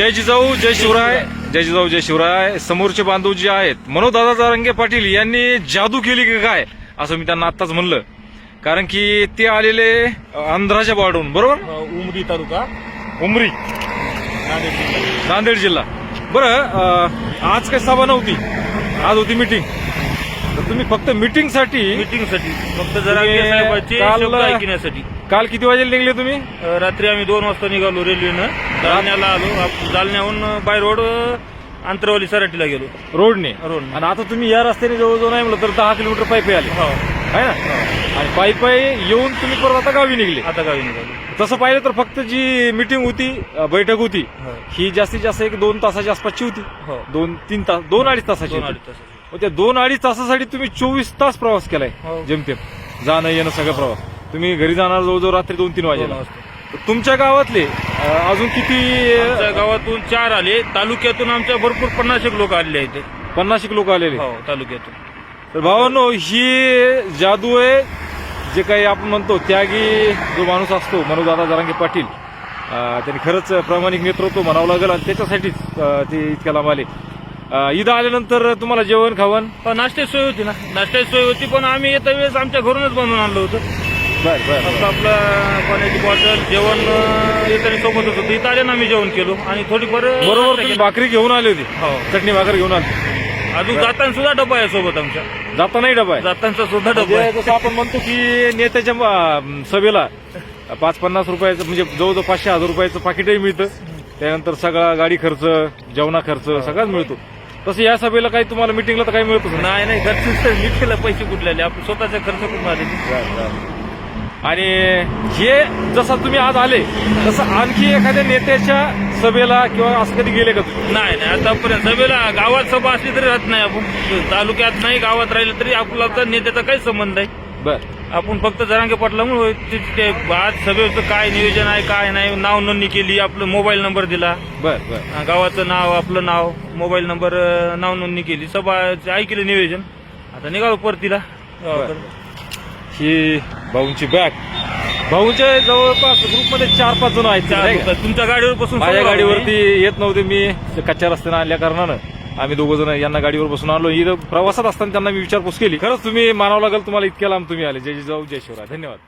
जय जिजाऊ जय शिवराय. जय जिजाऊ जय शिवराय. समोरचे बांधव जे आहेत मनोदादा जारंगे पाटील यांनी जादू केली की काय? असं मी त्यांना आत्ताच म्हणलं. कारण की ते आलेले आंध्राच्या बॉर्डरून बरोबर? उमरी तालुका. उमरी. नांदेड जिल्हा. बरं आज काही सभा नव्हती. आज होती मिटिंग तर तुम्ही फक्त मिटिंगसाठी मीटिंगसाठी. फक्त जरा तुम्ही साहेबांचे काल- शब्द ऐकण्यासाठी. काल किती वाजेला निघले तुम्ही? अ, रात्री आम्ही दोन वाजता निघालो रेल्वेनं. जालन्याला आलो. आप- जालन्याहून बाय रोड अ, आंतरवाली सराटीला गेलो. रोडने? रोडने. आणि आता तुम्ही या रस्त्याने जवळजवळ नाही म्हणलं तर दहा किलोमीटर पायी आले. हो. आहे ना? आणि पायी पायी येऊन तुम्ही परत आता गावी निघले. आता गावी निघालो. तसं पाहिलं तर फक्त जी मिटिंग होती अ, बैठक होती हो. ही जास्तीत जास्त एक दोन तासाच्या आसपासची होती. हो. दोन तीन तास दोन अडीच तासाची दोन होती. अडीच तास मग त्या दोन अडीच तासासाठी तुम्ही चोवीस तास प्रवास केलाय हो. जेमतेम. जाणं येणं सगळं प्रवास. तुम्ही घरी जाणार जवळजवळ रात्री दोन तीन दोन वाजेला वाजता. तर तुमच्या गावातले अ, अजून किती आमच्या गावातून चार आले. तालुक्यातून आमच्या भरपूर पन्नास एक लोक आलेले आहेत. पन्नास लोक आलेले. हो तालुक्यातून. तर भावांनो ही जादू आहे जे काही आपण म्हणतो त्यागी जो माणूस असतो मनोदादा जरांगे पाटील. अं, त्यांनी खरंच प्रामाणिक नेतृत्व म्हणावं लागेल आणि त्याच्यासाठीच अं, ते इतक्या लांब आले. इथं आल्यानंतर तुम्हाला जेवण खावण? हो, नाश्त्याची सोय होती ना. नाश्त्याची सोय होती पण आम्ही येत्या वेळेस आमच्या घरूनच बनवून आणलं होतं. बर बर आपलं आपलं पाण्याची बॉटल जेवण येताना सोबतच होतं. इथं आल्यानं आम्ही जेवण केलो आणि थोडीफार बरोबर तुम्ही भाकरी घेऊन आली होती? हो. चटणी भाकर घेऊन आली अजून जाताना सुद्धा डबा आहे सोबत आमच्या. जाता नाही डबा आहे. जाताना सुद्धा डबा म्हणजे आहे. जसं आपण म्हणतो की नेत्याच्या अं, सभेला पाच पन्नास रुपयाचं म्हणजे जवळजवळ पाचशे हजार रुपयाचं पाकिटही मिळतं. त्यानंतर सगळा गाडी खर्च जेवणा खर्च सगळाच मिळतो. तसं या सभेला काही तुम्हाला मिटिंगला तर काही मिळतच नाही. नाही नाही नीट केलं पैसे कुठले आपण स्वतःचा खर्च करून आले आणि हे जसं तुम्ही आज आले तसं आणखी एखाद्या नेत्याच्या सभेला किंवा असं कधी गेले का तुम्ही? नाही नाही आतापर्यंत सभेला गावात सभा असली तरी राहत नाही आपण. तालुक्यात नाही गावात राहिलं तरी आपला तर नेत्याचा काही संबंध आहे बर. आपण फक्त जरांगे पाटलामुळे ते- आज सभेचं काय नियोजन आहे काय नाही नाव नोंदणी केली आपलं मोबाईल नंबर दिला. बर बर. गावाचं नाव आपलं नाव मोबाईल नंबर नाव नोंदणी केली. सभा ऐकलं नियोजन. आता निघालो परतीला. ही भाऊंची बॅग. भाऊंच्या जवळपास ग्रुपमध्ये चार पाच जण आहेत. तुमच्या गाडीवर बसून माझ्या गाडीवरती. येत नव्हते मी. कच्च्या रस्त्यानं आणल्या कारणानं. आम्ही दोघं जण यांना गाडीवर बसून आलो. इथं प्रवासात असताना त्यांना मी विचारपूस केली. खरंच तुम्ही मानावं लागेल तुम्हाला इतक्या लांब तुम्ही आले. जय जाऊ जय शिवराय. धन्यवाद.